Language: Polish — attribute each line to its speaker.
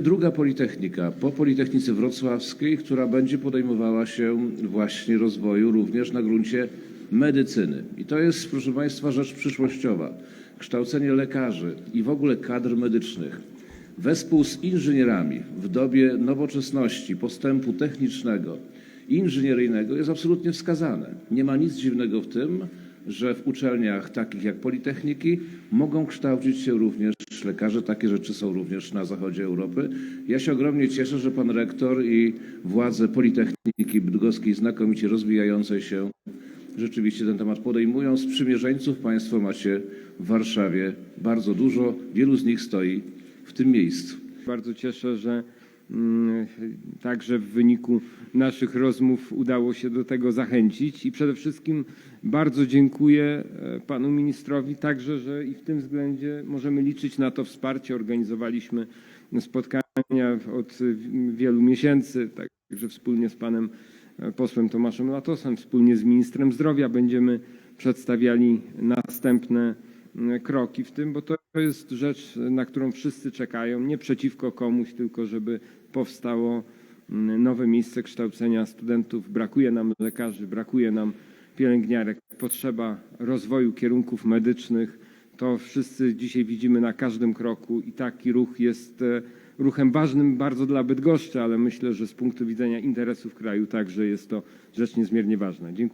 Speaker 1: druga politechnika po Politechnice Wrocławskiej, która będzie podejmowała się właśnie rozwoju również na gruncie medycyny. I to jest, proszę Państwa, rzecz przyszłościowa. Kształcenie lekarzy i w ogóle kadr medycznych wespół z inżynierami w dobie nowoczesności, postępu technicznego i inżynieryjnego jest absolutnie wskazane. Nie ma nic dziwnego w tym, że w uczelniach takich jak Politechniki mogą kształcić się również lekarze. Takie rzeczy są również na zachodzie Europy. Ja się ogromnie cieszę, że pan rektor i władze Politechniki Bydgoskiej, znakomicie rozwijającej się, rzeczywiście ten temat podejmują. Sprzymierzeńców państwo macie w Warszawie bardzo dużo. Wielu z nich stoi w tym miejscu.
Speaker 2: Bardzo cieszę, że także w wyniku naszych rozmów udało się do tego zachęcić i przede wszystkim bardzo dziękuję e, panu ministrowi także, że i w tym względzie możemy liczyć na to wsparcie. Organizowaliśmy spotkania od wielu miesięcy, także wspólnie z panem e, posłem Tomaszem Latosem, wspólnie z ministrem zdrowia będziemy przedstawiali następne m, kroki w tym, bo to jest rzecz, na którą wszyscy czekają, nie przeciwko komuś, tylko żeby powstało m, nowe miejsce kształcenia studentów. Brakuje nam lekarzy, brakuje nam pielęgniarek, potrzeba rozwoju kierunków medycznych. To wszyscy dzisiaj widzimy na każdym kroku i taki ruch jest e, ruchem ważnym bardzo dla Bydgoszczy, ale myślę, że z punktu widzenia interesów kraju także jest to rzecz niezmiernie ważna. Dziękuję.